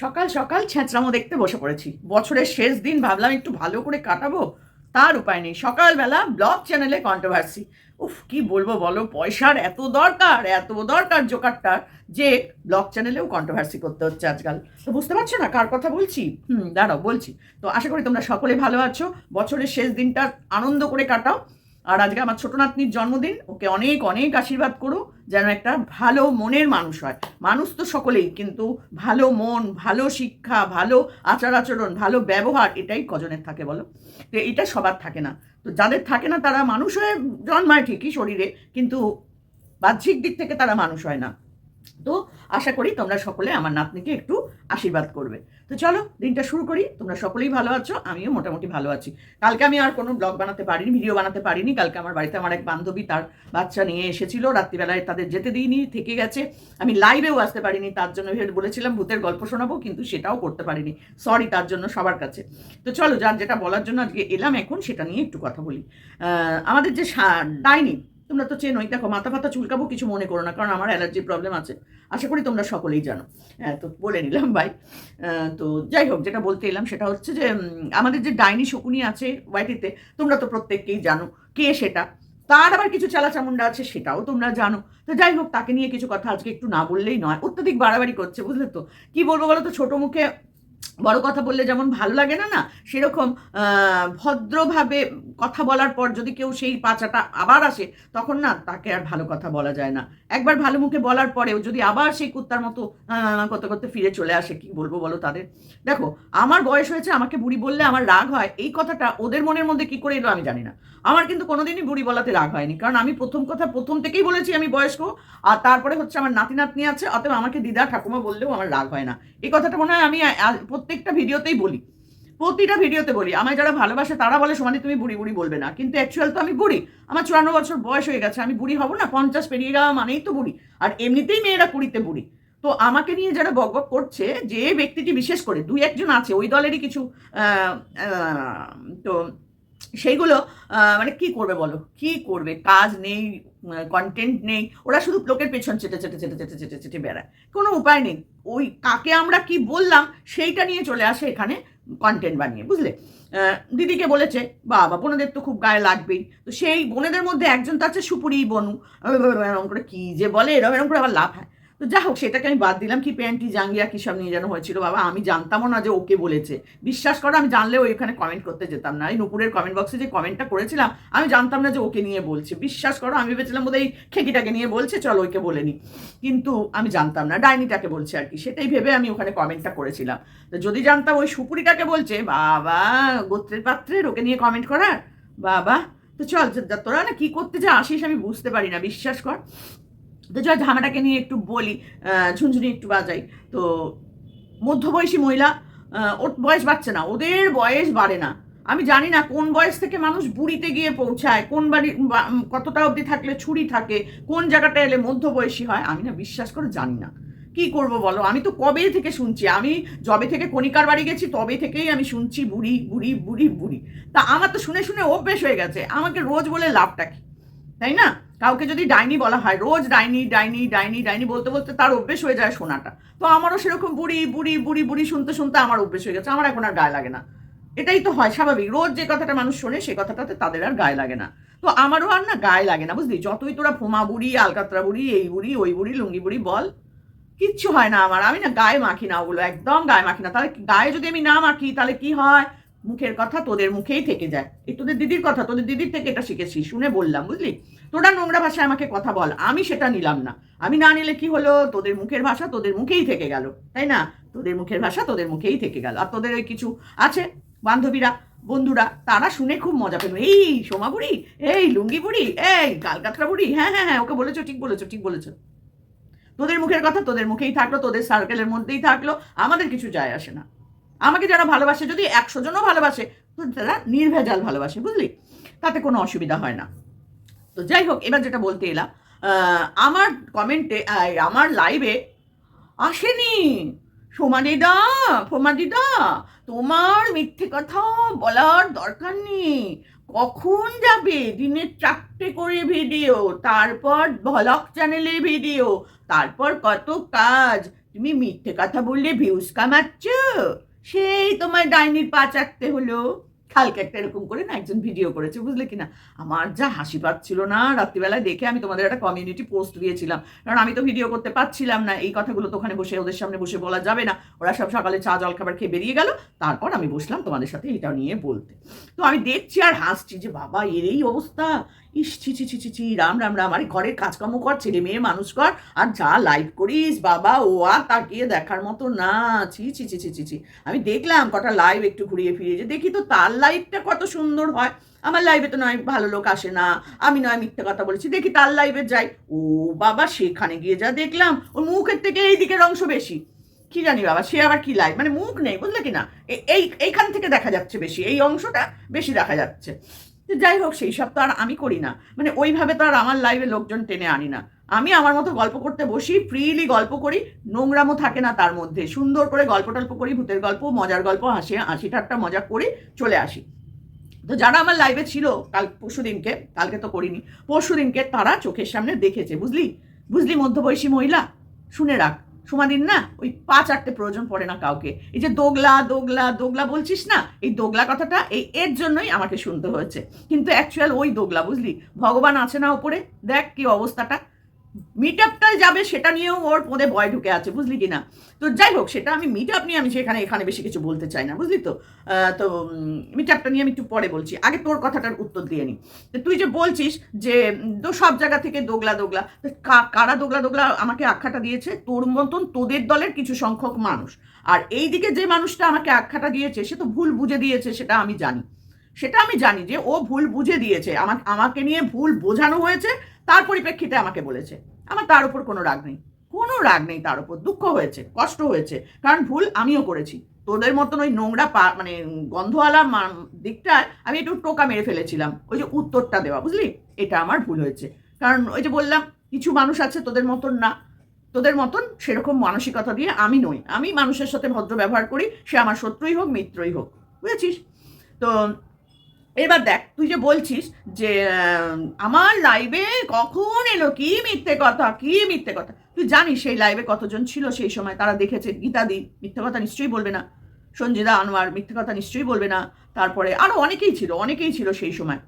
সকাল সকাল ছ্যাঁচড়ামো দেখতে বসে পড়েছি। বছরের শেষ দিন ভাবলাম একটু ভালো করে কাটাবো, তার উপায় নেই। সকালবেলা ব্লগ চ্যানেলে কন্ট্রোভার্সি উফ, কি বলব বলো, পয়সার এত দরকার এত দরকার জোকারটার যে ব্লগ চ্যানেলেও কন্ট্রোভার্সি করতে হচ্ছে আজকাল। তো বুঝতে পারছ না কার কথা বলছি? হুম, দাঁড়াও, বলছি। তো আশা করি তোমরা সকলে ভালো আছো। বছরের শেষ দিনটা আনন্দ করে কাটাও। আর আজকে আমার ছোট নাতনির জন্মদিন, ওকে অনেক অনেক আশীর্বাদ করো যেন একটা ভালো মনের মানুষ হয়। মানুষ তো সকলেই, কিন্তু ভালো মন, ভালো শিক্ষা, ভালো আচার আচরণ, ভালো ব্যবহার, এটাই কজনের থাকে বলো? তো এটা সবার থাকে না। তো যাদের থাকে না, তারা মানুষ হয়ে জন্মায় ঠিকই শরীরে, কিন্তু বাহ্যিক দিক থেকে তারা মানুষ হয় না। তো আশা করি তোমরা সকলে আমার নাতনিকে একটু আশীর্বাদ করবে। তো চলো, দিনটা শুরু করি। তোমরা সকলেই ভালো আছো, আমিও মোটামুটি ভালো আছি। কালকে আমি আর কোনো ব্লগ বানাতে পারিনি, ভিডিও বানাতে পারিনি। কালকে আমার বাড়িতে আমার এক বান্ধবী তার বাচ্চা নিয়ে এসেছিল। রাত্রিবেলায় তাদের যেতে দিইনি, থেকে গেছে। আমি লাইভেও আসতে পারিনি, তার জন্য বলেছিলাম, ভূতের গল্প শোনাবো, কিন্তু সেটাও করতে পারিনি। সরি তার জন্য সবার কাছে। তো চলো, যার যেটা বলার জন্য আজকে এলাম এখন, সেটা নিয়ে একটু কথা বলি। আমাদের যে ডাইনি তোমরা তো চেনোই। দেখো, মাথা ফাতা চুলকাবো কিছু মনে করো না, কারণ আমার অ্যালার্জির প্রবলেম আছে। আশা করি তোমরা সকলেই জানো। হ্যাঁ তো বলে নিলাম ভাই তো যাই হোক, যেটা বলতে এলাম সেটা হচ্ছে যে আমাদের যে ডাইনি শকুনি আছে ওয়াইটিতে, তোমরা তো প্রত্যেককেই জানো কে সেটা। তার আবার কিছু চালা চালাচামুন্ডা আছে, সেটাও তোমরা জানো। তো যাই হোক, তাকে নিয়ে কিছু কথা আজকে একটু না বললেই নয়। অত্যধিক বাড়াবাড়ি করছে, বুঝলে তো? কি বলব বলো তো, ছোটো মুখে বড় কথা বললে যেমন ভালো লাগে না না? সেরকম ভদ্রভাবে কথা বলার পর যদি কেউ সেই পাচাটা আবার আসে, তখন না তাকে আর ভালো কথা বলা যায় না। একবার ভালো মুখে বলার পরেও যদি আবার সেই কুত্তার মতো করতে করতে ফিরে চলে আসে, কি বলব বলো তাদের? দেখো, আমার বয়স হয়েছে, আমাকে বুড়ি বললে আমার রাগ হয়, এই কথাটা ওদের মনের মধ্যে কি করে এলো আমি জানি না। আমার কিন্তু কোনোদিনই বুড়ি বলাতে রাগ হয়নি, কারণ আমি প্রথম কথা প্রথম থেকেই বলেছি আমি বয়স্ক, আর তারপরে হচ্ছে আমার নাতি নাতনি আছে, অতএব আমাকে দিদা ঠাকুমা বললেও আমার রাগ হয় না। এই কথাটা মনে হয় আমি প্রত্যেকটা ভিডিওতেই বলি। প্রতিটা ভিডিওতে বলি। আমায় যারা ভালোবাসে, তারা বলে সমানে তুমি বুড়ি বুড়ি বলবে না। কিন্তু অ্যাকচুয়াল তো আমি বুড়ি। আমার চুয়ান্ন বছর বয়স হয়ে গেছে। আমি বুড়ি হব না, পঞ্চাশ পেরিয়ে যাওয়া মানেই তো বুড়ি। আর এমনিতেই মেয়েরা কুড়িতে বুড়ি। তো আমাকে নিয়ে যারা বকবক করছে, যে ব্যক্তিটি বিশেষ করে, দুই একজন আছে, ওই দলেরই কিছু তো সেইগুলো মানে কি করবে বলো? কি করবে? কাজ নেই কন্টেন্ট নেই। ওরা শুধু লোকের পেছন চেটে চেটে চেটে চেটে চেটে চেটে বেড়ায়। কোনো উপায় নেই। ওই কাকে আমরা কি বললাম, সেইটা নিয়ে চলে আসে এখানে কন্টেন্ট বানিয়ে, বুঝলে? দিদিকে বলেছে, বাবা, বোনেদের তো খুব গায়ে লাগবেই। তো সেই বোনেদের মধ্যে একজন তো আছে সুপুরি বনু। এরকম করে কী যে বলে? এরকম এরকম করে আবার লাভ হয় তো যা হোক, সেটাকে আমি বাদ দিলাম, কি প্যান্টি জাঙ্গিয়া, কী সব নিয়ে যেন হয়েছিল। বাবা, আমি জানতামও না যে ওকে বলেছে। বিশ্বাস করো, আমি জানলেও ওইখানে কমেন্ট করতে যেতাম না। এই নুপুরের কমেন্ট বক্সে যে কমেন্টটা করেছিলাম, আমি জানতাম না যে ওকে নিয়ে বলছে। বিশ্বাস করো, আমি ভেবেছিলাম বোধহয় এই খেকিটাকে নিয়ে বলছে, চলো ওইকে বলে নি। কিন্তু আমি জানতাম না, ডাইনিটাকে বলছে আর কি। সেটাই ভেবে আমি ওখানে কমেন্টটা করেছিলাম। তো যদি জানতাম ওই সুপুরিটাকে বলছে, বাবা, গোত্রের পাত্রের, ওকে নিয়ে কমেন্ট করার? বাবা, তো চল তোরা না কি করতে যা আসিস আমি বুঝতে পারি না, বিশ্বাস কর। তো চল ঝামেটাকে নিয়ে একটু বলি ঝুনঝুনি একটু বাজাই। তো মধ্যবয়সী মহিলা ওর বয়স বাড়ছে না, ওদের বয়স বাড়ে না। আমি জানি না কোন বয়স থেকে মানুষ বুড়িতে গিয়ে পৌঁছায়, কোন বাড়ি কতটা অবধি থাকলে ছুরি থাকে, কোন জায়গাটা এলে মধ্যবয়সী হয়, আমি না বিশ্বাস করে জানি না। কি করব বলো? আমি তো কবে থেকে শুনছি? আমি যবে থেকে কণিকার বাড়ি গেছি, তবে থেকেই আমি শুনছি বুড়ি বুড়ি বুড়ি বুড়ি। তা আমার তো শুনে শুনে অভ্যেস হয়ে গেছে, আমাকে রোজ বলে লাভটা কি? তাই না? কাউকে যদি ডাইনি বলা হয়, রোজ ডাইনি ডাইনি ডাইনি ডাইনি বলতে বলতে তার অভ্যেস হয়ে যায় শোনাটা তো আমারও সেরকম বুড়ি বুড়ি বুড়ি বুড়ি শুনতে শুনতে আমার অভ্যেস হয়ে গেছে। আমার এখন আর গায়ে লাগে না। এটাই তো হয় স্বাভাবিক। রোজ যে কথাটা মানুষ শোনে, সে কথাটাতে তাদের আর গায়ে লাগে না। তো আমারও আর না গায়ে লাগে না, বুঝলি? যতই তোরা ফোমা বুড়ি, আলকাতরা বুড়ি, এই বুড়ি, ওই বুড়ি, লুঙ্গি বুড়ি বল, কিচ্ছু হয় না আমার। আমি না গায়ে মাখি না ওগুলো, একদম গায়ে মাখি না। তাহলে গায়ে যদি আমি না মাখি, তাহলে কি হয়? মুখের কথা তোদের মুখেই থেকে যায়। এই তোদের দিদির কথা, তোদের দিদির থেকে এটা শিখেছি, শুনে বললাম, বুঝলি? তোরা নোংরা ভাষায় আমাকে কথা বল, আমি সেটা নিলাম না। আমি না নিলে কি হলো? তোদের মুখের ভাষা তোদের মুখেই থেকে গেল, তাই না? তোদের মুখের ভাষা তোদের মুখেই থেকে গেল। আর তোদের ওই কিছু আছে? বান্ধবীরা, বন্ধুরা, তারা শুনে খুব মজা পেল। এই সোমা বুড়ি এই লুঙ্গি বুড়ি এই কালকাতরা বুড়ি হ্যাঁ হ্যাঁ হ্যাঁ ওকে বলেছ, ঠিক বলেছ ঠিক বলেছ। তোদের মুখের কথা তোদের মুখেই থাকল, তোদের সার্কেলের মধ্যেই থাকল, আমাদের কিছু যায় আসে না। আমাকে যারা ভালোবাসে, যদি একশো জনও ভালোবাসে তারা নির্ভেজাল ভালোবাসে, বুঝলি? তাতে কোনো অসুবিধা হয় না। তো যাই হোক, এবার যেটা বলতে এলাম আমার কমেন্টে আমার লাইভে আসেনি। সোমাদিদা ফোমাদিদা তোমার মিথ্যে কথা বলার দরকার নেই। কখন যাবে? দিনে চারটে করে ভিডিও তারপর ভলক চ্যানেলে ভিডিও তারপর কত কাজ। তুমি মিথ্যে কথা বললে ভিউজ কামাচ্ছ? সেই তোমার ডাইনির পা চাটতে হলো। কালকে একটা এরকম করে না একজন ভিডিও করেছে, বুঝলে কিনা আমার যা হাসি পাচ্ছিল না, রাত্রিবেলায় দেখে আমি তোমাদের একটা কমিউনিটি পোস্ট দিয়েছিলাম। কারণ আমি তো ভিডিও করতে পারছিলাম না, এই কথাগুলো তো ওখানে বসে, ওদের সামনে বসে বলা যাবে না। ওরা সব সকালে চা, জল খাবার খেয়ে বেরিয়ে গেল, তারপর আমি বসলাম তোমাদের সাথে এটা নিয়ে বলতে। তো আমি দেখছি আর হাসছি যে বাবা, এর এই অবস্থা। ইস, ছি ছি ছি ছি ছি, রাম রাম রাম। আরে ঘরের কাজকর্ম কর, ছেলে মেয়ে, মানুষ কর, আর যা লাইভ করিস, বাবা, ও আর তাকিয়ে দেখার মতো না। ছি ছি ছি ছি ছি আমি দেখলাম কটা লাইভ একটু ঘুরিয়ে ফিরিয়ে যে, দেখি তো তার লাইভটা কত সুন্দর হয়। আমার লাইভে তো নয়, ভালো লোক আসে না। আমি নয়, মিথ্যে কথা বলেছি। দেখি তার লাইভে যাই। ও বাবা, সেখানে গিয়ে যা দেখলাম, ওর মুখের থেকে এই দিকের অংশ বেশি। কি জানি বাবা, সে আবার কি লাইভ মানে মুখ নেই, বুঝলে কি না এই, এইখান থেকে দেখা যাচ্ছে বেশি। এই অংশটা বেশি দেখা যাচ্ছে। যাই হোক, সেই সব তো আর আমি করি না। মানে ওইভাবে তো আর আমার লাইভে লোকজন টেনে আনি না। আমি আমার মতো গল্প করতে বসি ফ্রিলি গল্প করি, নোংরামও থাকে না তার মধ্যে। সুন্দর করে গল্প টল্প করি, ভূতের গল্প, মজার গল্প, হাসি হাসি ঠাট্টা, মজা করে চলে আসি। তো যারা আমার লাইভে ছিল, কাল পরশু দিনকে, কালকে তো করিনি, পরশু দিনকে তারা চোখের সামনে দেখেছে, বুঝলি? বুঝলি মধ্যবয়সী মহিলা? শুনে রাখ। সমাদিন না ওই পা চারটে প্রয়োজন পড়ে না কাউকে। এই যে দোগলা দোগলা দোগলা বলছিস না, এই দোগলা কথাটা এই এর জন্যই আমাকে শুনতে হয়েছে। কিন্তু অ্যাকচুয়াল ওই দোগলা, বুঝলি? ভগবান আছে না ওপরে দেখ কি অবস্থাটা। মিট আপটায় যাবে, সেটা নিয়েও ওর মধ্যে ভয় ঢুকে আছে, বুঝলি কি না তো যাই হোক, সেটা আমি মিট আপ নিয়ে আমি সেখানে, এখানে বেশি কিছু বলতে চাই না, বুঝলি তো? তো মিট আপটা নিয়ে আমি একটু পরে বলছি। আগে তোর কথাটার উত্তর দিয়ে নি। তো তুই যে বলছিস যে তো সব জায়গা থেকে দোগলা দোগলা কারা দোগলা দোগলা আমাকে আখ্যাটা দিয়েছে? তোর মতন তোদের দলের কিছু সংখ্যক মানুষ। আর এই দিকে যে মানুষটা আমাকে আখ্যাটা দিয়েছে, সে তো ভুল বুঝে দিয়েছে, সেটা আমি জানি। সেটা আমি জানি যে, ও ভুল বুঝে দিয়েছে। আমাকে নিয়ে ভুল বোঝানো হয়েছে, তার পরিপ্রেক্ষিতে আমাকে বলেছে। আমার তার উপর কোনো রাগ নেই। কোনো রাগ নেই তার উপর। দুঃখ হয়েছে, কষ্ট হয়েছে। কারণ ভুল আমিও করেছি। তোদের মতন ওই নোংরা পা মানে গন্ধওয়ালা দিকটায় আমি একটু টোকা মেরে ফেলেছিলাম। ওই যে উত্তরটা দেওয়া, বুঝলি? এটা আমার ভুল হয়েছে। কারণ ওই যে বললাম, কিছু মানুষ আছে তোদের মতন না। তোদের মতন সেরকম মানসিকতা দিয়ে আমি নই। আমি মানুষের সাথে ভদ্র ব্যবহার করি, সে আমার শত্রুই হোক, মিত্রই হোক। বুঝেছিস? তো এবার দেখ, তুই যে বলছিস যে আমার লাইভে কখন এলো? কি মিথ্যে কথা? কি মিথ্যে কথা? তুই জানিস সেই লাইভে কতজন ছিল সেই সময়? তারা দেখেছে গীতাদি, মিথ্যে কথা নিশ্চয়ই বলবে না। সঞ্জিদা আনোয়ার, মিথ্যে কথা নিশ্চয়ই বলবে না। তারপরে আরও অনেকেই ছিল অনেকেই ছিল সেই সময়।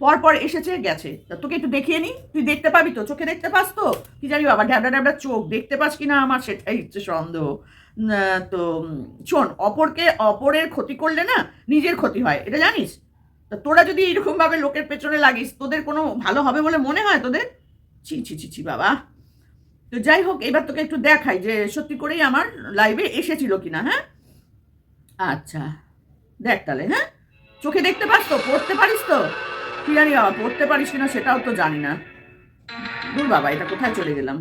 পরপর এসেছে, গেছে। তা তোকে একটু দেখিয়ে নি? তুই দেখতে পাবি তো? চোখে দেখতে পাস তো? কি জানি বাবা ড্যাবড়া ড্যাবড়া চোখ। দেখতে পাস কি না আমার সেটাই হচ্ছে সন্দেহ। তো শোন, অপরকে অপরের ক্ষতি করলে না, নিজের ক্ষতি হয়। এটা জানিস? তোরা যদি এইরকম ভাবে লোকের পেছনে লাগিস, তোদের কোনো ভালো হবে বলে মনে হয় তোদের? ছি ছি ছি ছি, বাবা। তো যাই হোক, এবার তোকে একটু দেখাই যে সত্যি করেই আমার লাইভে এসেছিল কিনা হ্যাঁ? আচ্ছা দেখ তাহলে হ্যাঁ? চোখে দেখতে পাস তো? পড়তে পারিস তো? কি জানি বাবা, পড়তে পারিস কিনা সেটাও তো জানি না। দূর বাবা, এটা কোথায় চলে গেলাম?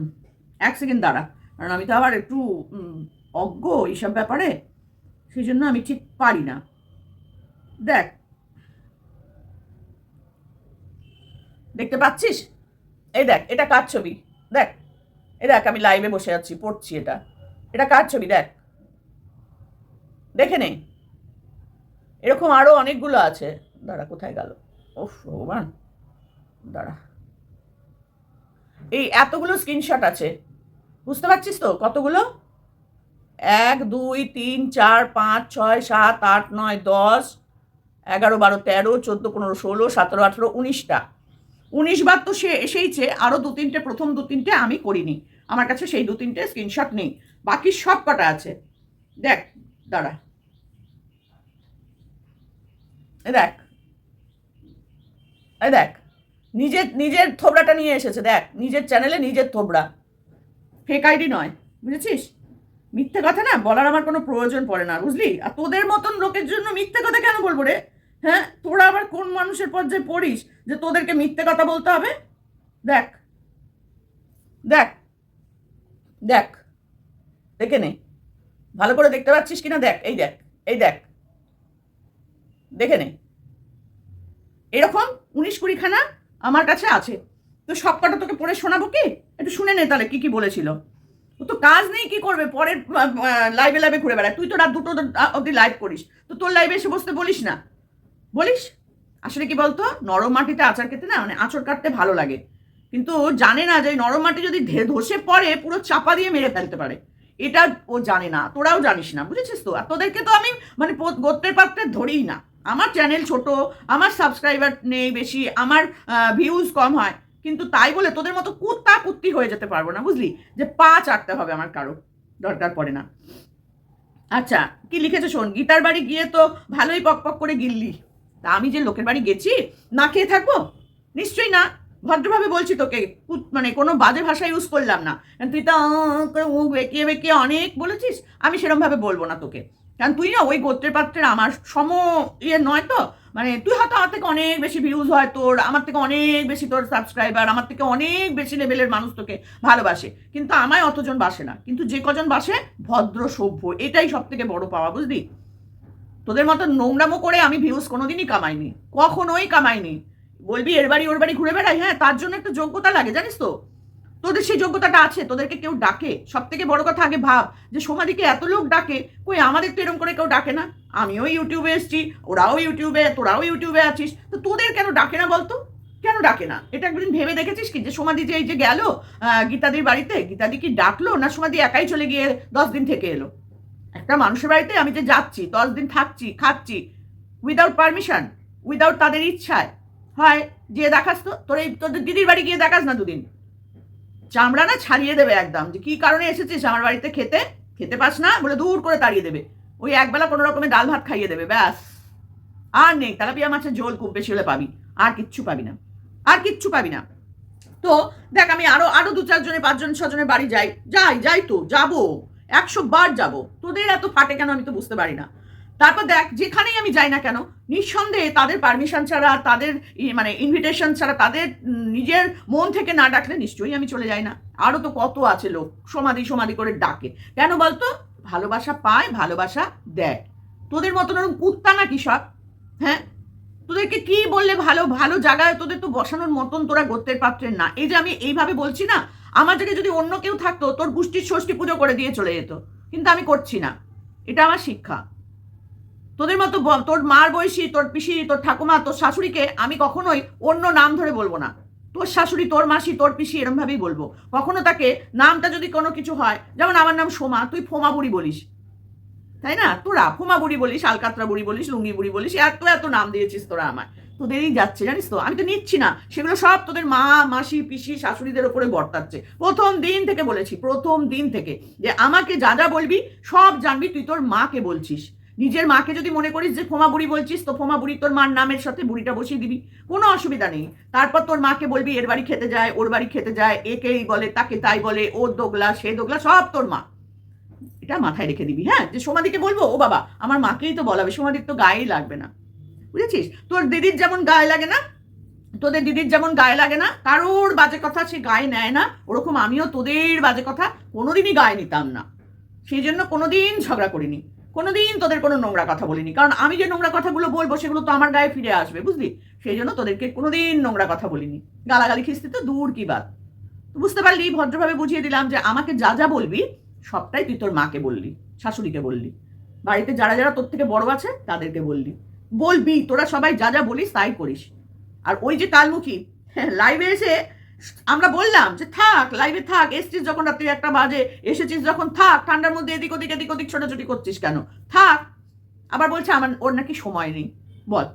এক সেকেন্ড দাঁড়া, কারণ আমি তো আবার একটু অজ্ঞ এইসব ব্যাপারে, সেই জন্য আমি ঠিক পারি না। দেখ দেখতে পাচ্ছিস? এই দেখ, এটা কার ছবি? দেখ, এই দেখ, আমি লাইভে বসে আছি, পড়ছি এটা। এটা কার ছবি? দেখ। দেখে নেই এরকম আরও অনেকগুলো আছে। দাঁড়া, কোথায় গেল? ওফ ভগবান। দাঁড়া। এই এতগুলো স্ক্রিনশট আছে। বুঝতে পারছিস তো কতগুলো? এক, দুই, তিন, চার, পাঁচ, ছয়, সাত, আট, নয়, দশ, এগারো, বারো, তেরো, চোদ্দ, পনেরো, ষোলো, সতেরো, আঠেরো, উনিশটা। উনিশ বার তো সে এসেইছে আরও দু তিনটে, প্রথম দু তিনটে আমি করিনি। আমার কাছে সেই দু তিনটে স্ক্রিনশট নেই। বাকি সব কটা আছে। দেখ, দাঁড়া। এ দেখ। এই দেখ। নিজের নিজের থোবড়াটা নিয়ে এসেছে, দেখ। নিজের চ্যানেলে নিজের থোবড়া। ফেক আইডি নয়, বুঝেছিস? মিথ্যে কথা না, বলার আমার কোনো প্রয়োজন পড়ে না, বুঝলি? আর তোদের মতন লোকের জন্য মিথ্যে কথা কেন বলব রে? হ্যাঁ? তোরা আবার কোন মানুষের পর্যায়ে পড়িস? যে তোদেরকে মিথ্যে কথা বলতে হবে? দেখ। দেখ। দেখ। দেখে নে। ভালো করে দেখতে পাচ্ছিস কিনা? দেখ। এই দেখ। এই দেখ। দেখে নে। এরকম উনিশ কুড়িখানা আমার কাছে আছে। তো সব কটা তোকে পড়ে শোনাবো কি? একটু শুনে নে তাহলে কি কি বলেছিল। ও তো কাজ নেই কি করবে? পরের লাইভে লাইভে ঘুরে বেড়ায়। তুই তো রাত দুটো অব্দি লাইভ করিস। তো তোর লাইভে এসে বসতে বলিস না। বলিস? আসলে কি বলতো? নরম মাটিতে আচার খেতে না মানে আঁচড় কাটতে ভালো লাগে। কিন্তু জানে না যে নরম মাটি যদি ধসে পড়ে, পুরো চাপা দিয়ে মেরে ফেলতে পারে। এটা ও জানে না, তোরাও জানিস না, বুঝেছিস তো? আর তোদেরকে তো আমি মানে গোত্রের পাত্রে ধরিই না। আমার চ্যানেল ছোট, আমার সাবস্ক্রাইবার নেই বেশি, আমার ভিউজ কম হয়। কিন্তু তাই বলে তোদের মতো কুত্তা কুত্তি হয়ে যেতে পারব না, বুঝলি? যে পা চাটতে হবে আমার কারও, দরকার পড়ে না। আচ্ছা কি লিখেছে শোন? গীতার বাড়ি গিয়ে তো ভালোই পক পক করে গিললি। তা আমি যে লোকের বাড়ি গেছি, না খেয়ে থাকব? নিশ্চয়ই না। ভদ্রভাবে বলছি তোকে মানে কোনো বাজে ভাষা ইউজ করলাম না। তুই তো বেঁকিয়ে বেঁকিয়ে অনেক বলেছিস, আমি সেরমভাবে বলব না তোকে। কারণ তুই না ওই গোত্রের পাত্রের আমার সম ইয়ে নয় তো। মানে তুই হয়তো আমার থেকে অনেক বেশি ভিউজ হয় তোর, আমার থেকে অনেক বেশি তোর সাবস্ক্রাইবার আমার থেকে অনেক বেশি লেভেলের মানুষ তোকে ভালোবাসে। কিন্তু আমায় অতজন বাসে না। কিন্তু যে কজন বাসে, ভদ্র সভ্য। এটাই সব থেকে বড় পাওয়া, বুঝলি? তোদের মতো নোংরামো করে আমি ভিউজ কোনোদিনই কামাইনি, কখনোই কামাইনি। বলবি এর বাড়ি ওর বাড়ি ঘুরে বেড়াই হ্যাঁ তার জন্য একটা যোগ্যতা লাগে, জানিস তো? তোদের সেই যোগ্যতাটা আছে, তোদেরকে কেউ ডাকে। সব থেকে বড় কথা আগে ভাব যে সমাধিকে এত লোক ডাকে, কই আমাদের তো এরকম করে কেউ ডাকে না? আমিও ইউটিউবে এসছি, ওরাও ইউটিউবে তোরাও ইউটিউবে আছিস, তো তোদের কেন ডাকে না বলতো? কেন ডাকে না? এটা একদিন ভেবে দেখেছিস কি যে সমাধি যে এই যে গেল গীতাদির বাড়িতে? গীতাদি কি ডাকলো না সমাধি একাই চলে গিয়ে দশ দিন থেকে এলো? একটা মানুষের বাড়িতে আমি যে যাচ্ছি, দশ দিন থাকছি, খাচ্ছি উইদাউট পারমিশন উইদাউট তাদের ইচ্ছায়, হয় যে দেখাস তো, তোর এই, তোদের দিদির বাড়ি গিয়ে দেখাস না দুদিন। চামড়া না ছাড়িয়ে দেবে একদম, যে কী কারণে এসেছিস আমার বাড়িতে খেতে? খেতে পাস না? বলে দূর করে তাড়িয়ে দেবে। ওই একবেলা কোনো রকমের ডাল ভাত খাইয়ে দেবে, ব্যাস। আর নেই, তেলাপিয়া মাছের ঝোল খুব বেশি হলে পাবি, আর কিচ্ছু পাবি না, আর কিচ্ছু পাবি না। তো দেখ, আমি আরও আরও দু চারজনে, পাঁচজন, ছজনের বাড়ি যাই যাই যাই তো, যাব। একশো বার যাব। তোদের এত ফাটে কেন আমি তো বুঝতে পারি না। তারপর দেখ, যেখানেই আমি যাই না কেন, নিঃসন্দেহে তাদের পারমিশন ছাড়া, তাদের মানে ইনভিটেশন ছাড়া, তাদের নিজের মন থেকে না ডাকলে নিশ্চয়ই আমি চলে যাই না। আরও তো কত আছে লোক, সমাধি সমাধি করে ডাকে। কেন বলতো? ভালোবাসা পায়, ভালোবাসা দেয়। তোদের মতন ওরকম কুত্তা নাকি সব? হ্যাঁ? তোদেরকে কি বললে ভালো ভালো জায়গায় তোদের তো বসানোর মতন তোরা গোত্রের পাত্রের না। এই যে আমি এইভাবে বলছি না আমার জায়গায় যদি অন্য কেউ থাকতো, তোর গোষ্ঠীর ষষ্ঠী পুজো করে দিয়ে চলে যেত। কিন্তু আমি করছি না। এটা আমার শিক্ষা। তোদের মতো তোর মার বয়সী, তোর পিসি, তোর ঠাকুমা, তোর শাশুড়িকে আমি কখনোই অন্য নাম ধরে বলব না। তোর শাশুড়ি, তোর মাসি, তোর পিসি এরমভাবেই বলব। কখনো তাকে নামটা যদি কোনো কিছু হয়, যেমন আমার নাম সোমা, তুই ফোমা বুড়ি বলিস। তাই না? তোরা ফোমা বুড়ি বলিস, আলকাতরা বুড়ি বলিস, লুঙ্গি বুড়ি বলিস, এত এত নাম দিয়েছিস তোরা আমার তোদেরই যাচ্ছে, জানিস তো? আমি তো নিচ্ছি না। সেগুলো সব তোদের মা, মাসি, পিসি, শাশুড়িদের ওপরে বর্তাচ্ছে। প্রথম দিন থেকে বলেছি, প্রথম দিন থেকে যে আমাকে যা যা বলবি, সব জানবি, তুই তোর মাকে বলছিস। নিজের মাকে যদি মনে করিস যে ফোমা বুড়ি বলছিস, তো ফোমা বুড়ি তোর মার নামের সাথে বুড়িটা বসিয়ে দিবি। কোনো অসুবিধা নেই। তারপর তোর মাকে বলবি, এর বাড়ি খেতে যায়, ওর বাড়ি খেতে যায়, একেই বলে, তাকে তাই বলে ওর দোগলা, সে দোগলা, সব তোর মা। এটা মাথায় রেখে দিবি হ্যাঁ? যে সোমাদিকে বলব, ও বাবা, আমার মাকেই তো বলাবে, সোমাদির তো গায়েই লাগবে না। বুঝেছিস? তোর দিদির যেমন গায়ে লাগে না, তোদের দিদির যেমন গায়ে লাগে না, কারোর বাজে কথা সে গায়ে নেয় না, ওরকম আমিও তোদের বাজে কথা কোনোদিনই গায়ে নিতাম না। সেই জন্য কোনোদিন ঝগড়া করিনি, কোনোদিন তোদের কোনো নোংরা কথা বলিনি। কারণ আমি যে নোংরা কথাগুলো বলব সেগুলো তো আমার গায়ে ফিরে আসবে, বুঝলি? সেই জন্য তোদেরকে কোনোদিন নোংরা কথা বলিনি। গালাগালি খিস্তি তো দূর কি বাদ বুঝতে পারলি, ভদ্রভাবে বুঝিয়ে দিলাম যে আমাকে যা যা বলবি, সবটাই তুই তোর মাকে বললি, শাশুড়িকে বললি। বাড়িতে যারা যারা তোর থেকে বড় আছে, তাদেরকে বললি। বলবি, তোরা সবাই যা যা বলিস তাই করিস। আর ওই যে কালমুখী লাইভে এসে আমরা বললাম যে থাক লাইভে থাক, এসছিস যখন রাত্রি একটা বাজে, এসেছিস যখন থাক, ঠান্ডার মধ্যে এদিক ওদিক এদিক ওদিক ছোটাছুটি করছিস কেন? থাক। আবার বলছে আমার, ওর নাকি সময় নেই। বল।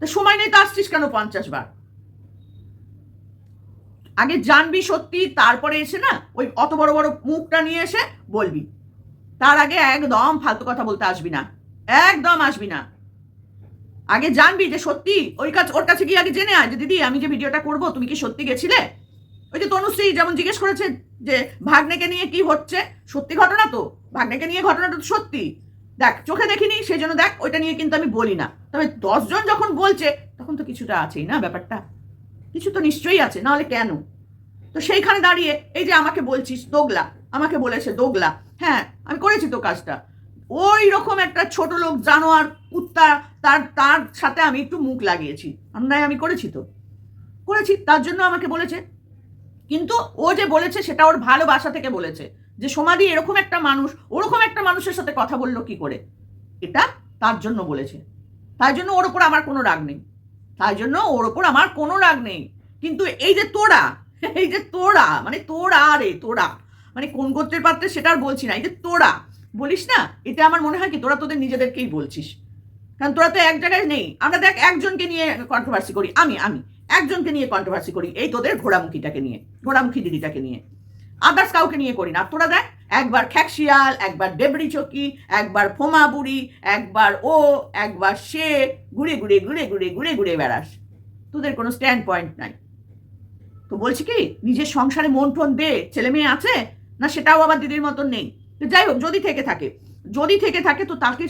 তা সময় নেই তো আসছিস কেন পঞ্চাশ বার? আগে জানবি সত্যি, তারপরে এসে না, ওই অত বড় বড় মুখটা নিয়ে এসে বলবি। তার আগে একদম ফালতু কথা বলতে আসবি না। একদম আসবি না। আগে জানবি যে সত্যি ওই কাজ ওর কাছে গিয়ে আগে জেনে আয় যে, দিদি, আমি যে ভিডিওটা করব, তুমি কি সত্যি গেছিলে? ওই যে তনুশ্রী যেমন জিজ্ঞেস করেছে যে, ভাগ্নেকে নিয়ে কি হচ্ছে? সত্যি ঘটনা তো। ভাগ্নেকে নিয়ে ঘটনাটা তো সত্যি। দেখ, চোখে দেখিনি সেই জন্য দেখ, ওইটা নিয়ে কিন্তু আমি বলি না। তবে দশজন যখন বলছে, তখন তো কিছুটা আছেই না ব্যাপারটা? কিছু তো নিশ্চয়ই আছে নাহলে কেন? তো সেইখানে দাঁড়িয়ে, এই যে আমাকে বলছিস, দোগলা, আমাকে বলেছে দোগলা হ্যাঁ আমি করেছি তো কাজটা। ওই রকম একটা ছোট লোক, জানোয়ার, কুত্তা তার তার সাথে আমি একটু মুখ লাগিয়েছি। অন্যায় আমি করেছি তো। করেছি, তার জন্য আমাকে বলেছে। কিন্তু ও যে বলেছে, সেটা ওর ভালোবাসা থেকে বলেছে। যে সমাধি এরকম একটা মানুষ, ওরকম একটা মানুষের সাথে কথা বলল কি করে? এটা তার জন্য বলেছে। তাই জন্য ওর ওপর আমার কোনো রাগ নেই। তাই জন্য ওর ওপর আমার কোনো রাগ নেই। কিন্তু এই যে তোরা, এই যে তোরা মানে তোরা রে, তোরা। মানে কোন গোত্রের পাত্রে সেটা আর বলছি না। এই যে তোরা, বলিস না? এটা আমার মনে হয় কি, তোরা তোদের নিজেদেরকেই বলছিস। কারণ তোরা তো এক জায়গায় নেই। আমরা দেখ, একজনকে নিয়ে কন্ট্রোভার্সি করি, আমি আমি। একজনকে নিয়ে কন্ট্রোভার্সি করি, এই তোদের ঘোড়ামুখীটাকে নিয়ে, ঘোড়ামুখী দিদিটাকে নিয়ে। আদার্স কাউকে নিয়ে করি না। তোরা দেখ, একবার খ্যাকশিয়াল, একবার ডেবড়ি চকি, একবার ফোমা বুড়ি, একবার ও, একবার সে, ঘুরে ঘুরে ঘুরে ঘুরে ঘুরে ঘুরে বেড়াস। তোদের কোনো স্ট্যান্ড পয়েন্ট নাই। তো বলছি কি, নিজের সংসারে মন টন দে। ছেলে মেয়ে আছে? না সেটাও আবার দিদির মতন নেই। যাই হোক, যদি থেকে থাকে। যদি থেকে থাকে তো তাকে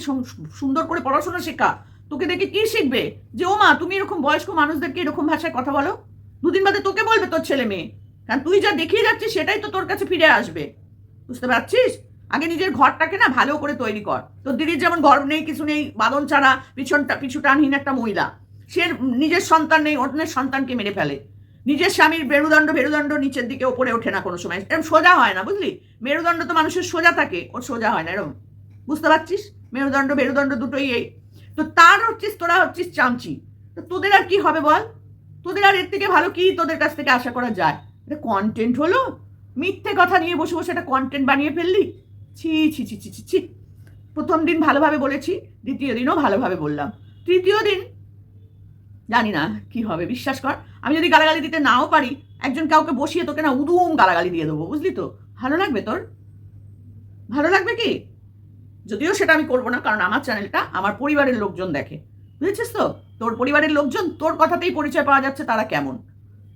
সুন্দর করে পড়াশোনা শেখা। তোকে দেখে কি শিখবে? যে ও মা তুমি এরকম বয়স্ক মানুষদেরকে এরকম ভাষায় কথা বলো? দুদিন বাদে তোকে বলবে তোর ছেলে মেয়ে। কারণ তুই যা দেখিয়ে যাচ্ছিস, সেটাই তো তোর কাছে ফিরে আসবে। বুঝতে পারছিস? আগে নিজের ঘরটাকে না ভালো করে তৈরি কর। তোর দিদির যেমন ঘর নেই, কিছু নেই, বাদন ছাড়া পিছনটা পিছু টানহীন একটা মহিলা। সে নিজের সন্তান নেই, অন্যের সন্তানকে মেরে ফেলে। নিজের স্বামীর মেরুদণ্ড মেরুদণ্ড নিচের দিকে, ওপরে ওঠে না কোনো সময়। এরকম সোজা হয় না, বুঝলি? মেরুদণ্ড তো মানুষের সোজা থাকে, ওর সোজা হয় না এরকম বুঝতে পারছিস? মেরুদণ্ড মেরুদণ্ড দুটোই এই। তো তার হচ্ছিস, তোরা হচ্ছিস চামচি। তো তোদের আর কি হবে বল? তোদের আর এর থেকে ভালো কি তোদের কাছ থেকে আশা করা যায়? এটা কন্টেন্ট হলো? মিথ্যে কথা নিয়ে বসে বসে একটা কন্টেন্ট বানিয়ে ফেললি? ছি ছি ছি ছি ছি ছি। প্রথম দিন ভালোভাবে বলেছি, দ্বিতীয় দিনও ভালোভাবে বললাম। তৃতীয় দিন? জানি না, কি হবে, বিশ্বাস কর। আমি যদি গালাগালি দিতে নাও পারি, একজন কাউকে বসিয়ে তোকে না উদুম গালাগালি দিয়ে দেবো, বুঝলি তো? ভালো লাগবে তোর? ভালো লাগবে কি? যদিও সেটা আমি করব না, কারণ আমার চ্যানেলটা আমার পরিবারের লোকজন দেখে। বুঝেছিস তো? তোর পরিবারের লোকজন তোর কথাতেই পরিচয় পাওয়া যাচ্ছে, তারা কেমন?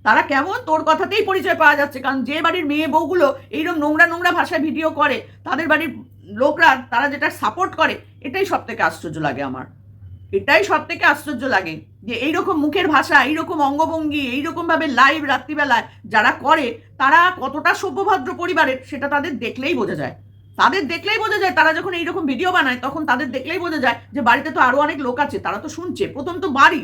তারা কেমন? তোর কথাতেই পরিচয় পাওয়া যাচ্ছে, কারণ যে বাড়ির মেয়ে বউগুলো এইরকম নোংরা নোংরা ভাষায় ভিডিও করে, তাদের বাড়ির লোকরা, তারা যেটা সাপোর্ট করে, এটাই সব থেকে আশ্চর্য লাগে আমার। এটাই সব থেকে আশ্চর্য লাগে যে এইরকম মুখের ভাষা, এইরকম অঙ্গভঙ্গি, এইরকম ভাবে লাইভ রাত্রিবেলায় যারা করে, তারা কতটা সভ্যভদ্র পরিবারের, সেটা তাদের দেখলেই বোঝা যায়। তাদের দেখলেই বোঝা যায়, তারা যখন এইরকম ভিডিও বানায়, তখন তাদের দেখলেই বোঝা যায় যে বাড়িতে তো আরও অনেক লোক আছে, তারা তো শুনছে। প্রথম তো বাড়ি,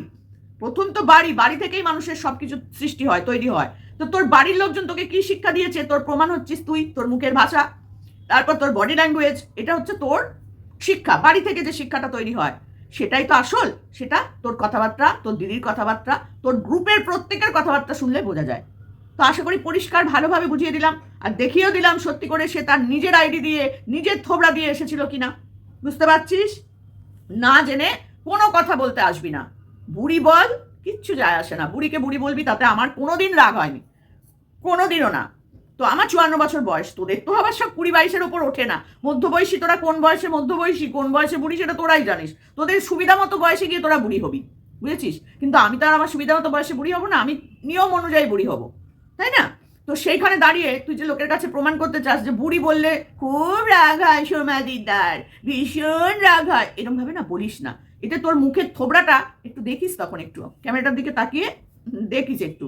প্রথম তো বাড়ি বাড়ি থেকেই মানুষের সবকিছু সৃষ্টি হয়, তৈরি হয়। তো তোর বাড়ির লোকজন তোকে কি শিক্ষা দিয়েছে? তোর প্রমাণ হচ্ছিস তুই, তোর মুখের ভাষা, তারপর তোর বডি ল্যাঙ্গুয়েজ এটা হচ্ছে তোর শিক্ষা, বাড়ি থেকে যে শিক্ষাটা তৈরি হয়। সেটাই তো আসল, সেটা তোর কথাবার্তা, তোর দিদির কথাবার্তা, তোর গ্রুপের প্রত্যেকের কথাবার্তা শুনলে বোঝা যায়। তো আশা করি পরিষ্কার ভালোভাবে বুঝিয়ে দিলাম আর দেখিয়েও দিলাম সত্যি করে সে তার নিজের আইডি দিয়ে, নিজের থোবড়া দিয়ে এসেছিল কিনা। বুঝতে পারছিস? না জেনে কোনো কথা বলতে আসবি না। বুড়ি বল, কিচ্ছু যায় আসে না। বুড়িকে বুড়ি বলবি, তাতে আমার কোনো দিন রাগ হয়নি। কোনো দিনও না। তো আমার চুয়ান্ন বছর বয়স, তোদের তো আবার সব কুড়ি বাইশের ওপর ওঠে না। মধ্যবয়সী তোরা কোন বয়সে মধ্যবয়সী, কোন বয়সে বুড়ি সেটা তোরাই জানিস। তোদের সুবিধা মতো বয়সে গিয়ে তোরা বুড়ি হবি। বুঝেছিস? কিন্তু আমি তো আর আমার সুবিধা মতো বয়সে বুড়ি হব না, আমি নিয়ম অনুযায়ী বুড়ি হব। তাই না? তো সেইখানে দাঁড়িয়ে তুই যে লোকের কাছে প্রমাণ করতে চাস যে বুড়ি বললে, খুব রাগ হয় সোমা দিদার, ভীষণ রাগ হয়। এরকম ভাবে না বলিস না। এটা তোর মুখের থোবড়াটা একটু দেখিস তখন একটু। ক্যামেরাটার দিকে তাকিয়ে দেখিস একটু।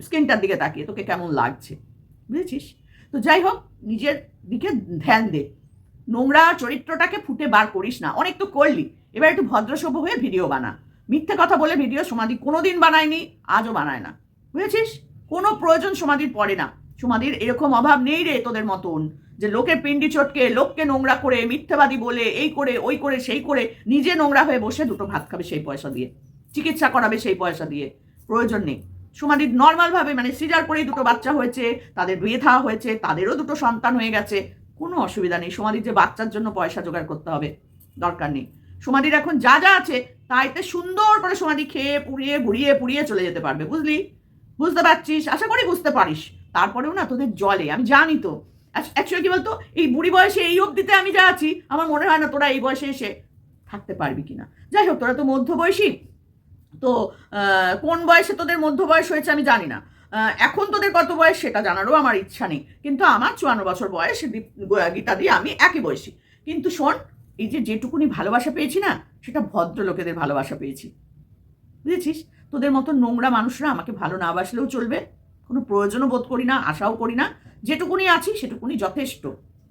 স্ক্রিনটার দিকে তাকিয়ে তোকে কেমন লাগছে। বুঝেছিস? তো যাই হোক, নিজের দিকে ধ্যান দে। নোংরা চরিত্রটাকে ফুটে বার করিস না। অনেক তো করলি। এবার একটু ভদ্রসভ্য হয়ে ভিডিও বানা। মিথ্যে কথা বলে ভিডিও সমাধি কোনোদিন বানায়নি, আজও বানায় না। বুঝেছিস? কোনো প্রয়োজন সমাধির পড়ে না। সমাধির এরকম অভাব নেই রে তোদের মতন যে লোকের পিন্ডি চটকে, লোককে নোংরা করে, মিথ্যাবাদী বলে, এই করে, ওই করে, সেই করে, নিজে নোংরা হয়ে বসে দুটো ভাত খাবে সেই পয়সা দিয়ে। চিকিৎসা করাবে সেই পয়সা দিয়ে। প্রয়োজন নেই। সমাধির নর্মালভাবে মানে সিজার করেই দুটো বাচ্চা হয়েছে, তাদের বিয়ে থাওয়া হয়েছে, তাদেরও দুটো সন্তান হয়ে গেছে। কোনো অসুবিধা নেই। সমাধির যে বাচ্চার জন্য পয়সা জোগাড় করতে হবে, দরকার নেই। সমাধির এখন যা যা আছে, তাইতে সুন্দর করে সমাধি খেয়ে, পুড়িয়ে, ঘুরিয়ে, পুড়িয়ে চলে যেতে পারবে, বুঝলি? বুঝতে পারছিস? আশা করি বুঝতে পারিস। তারপরেও না তোদের জলে, আমি জানি তো। অ্যাকচুয়ালি কি বলতো? এই বুড়ি বয়সে এই অবধিতে আমি যা আছি, আমার মনে হয় না তোরা এই বয়সে এসে থাকতে পারবি কিনা। যাই হোক, তোরা তো মধ্যবয়সী। তো কোন বয়সে তোদের মধ্য বয়স হয়েছে আমি জানি না। এখন তোদের কত বয়স সেটা জানারও আমার ইচ্ছা নেই। কিন্তু আমার চুয়ান্ন বছর বয়স গীতা দিয়ে আমি একই বয়সী। কিন্তু শোন, এই যে যেটুকুনি ভালোবাসা পেয়েছি না, সেটা ভদ্র লোকেদের ভালোবাসা পেয়েছি। বুঝেছিস? তোদের মতো নোংরা মানুষরা আমাকে ভালো না বাসলেও চলবে। কোনো প্রয়োজনও বোধ করি না, আশাও করি না। যেটুকুনি আছি, সেটুকুনি যথেষ্ট।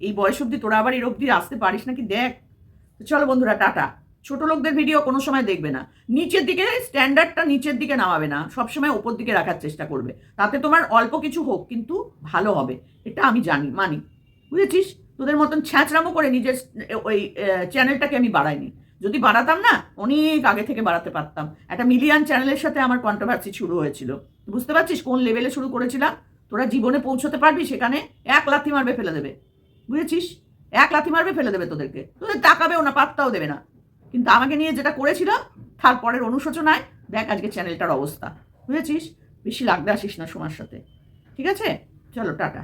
এই বয়স অবধি তোরা আবার এর অবধি আসতে পারিস নাকি দেখ। চলো বন্ধুরা, টাটা। ছোট লোকদের ভিডিও কোনো সময় দেখবে না। নিচের দিকে স্ট্যান্ডার্ডটা নিচের দিকে নামাবে না। সবসময় ওপর দিকে রাখার চেষ্টা করবে। তাতে তোমার অল্প কিছু হোক, কিন্তু ভালো হবে। এটা আমি জানি, মানি। বুঝেছিস? তোদের মতন ছ্যাঁচড়ামো করে নিজের ওই চ্যানেলটাকে আমি বাড়াইনি। যদি বাড়াতাম না, অনেক আগে থেকে বাড়াতে পারতাম। একটা মিলিয়ন চ্যানেলের সাথে আমার কন্ট্রোভার্সি শুরু হয়েছিল। বুঝতে পারছিস কোন লেভেলে শুরু করেছিলাম? তোরা জীবনে পৌঁছতে পারবি সেখানে, এক লাথি মারবে ফেলে দেবে। বুঝেছিস? এক লাথি মারবে ফেলে দেবে তোদেরকে। তোদের তাকাবেও না, পাত্তাও দেবে না। কিন্তু আমাকে নিয়ে যেটা করেছিল তারপরের অনুশোচনায় দেখ আজকে চ্যানেলটার অবস্থা। বুঝেছিস? বেশি লাগতে আসিস না সময়ের সাথে। ঠিক আছে? চলো, টাটা।